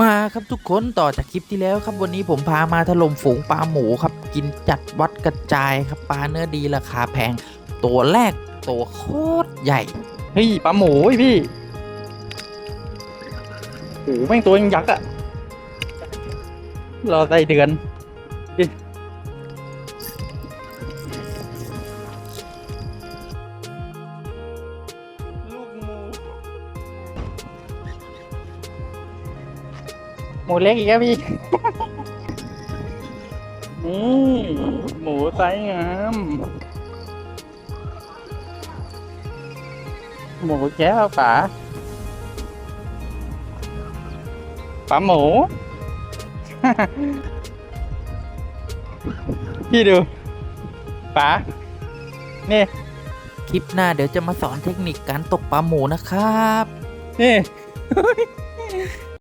มาครับทุกคนต่อจากคลิปที่แล้วครับวันนี้ผมพามาถล่มฝูงปลาหมูครับกินจัดวัดกระจายครับปลาเนื้อดีราคาแพง ตัวแรกตัวโคตรใหญ่เฮ้ยปลาหมูเว้ยพี่โอ้โหแม่งตัวยังยักษ์อะรอไส้เดือน หมูเล็กอีกแล้วพี่ นี่หมูไซส์งามหมูแก้วป๋าป๋าหมู พี่ดูป๋านี่ คลิปหน้าเดี๋ยวจะมาสอนเทคนิคการตกปลาหมูนะครับ นี่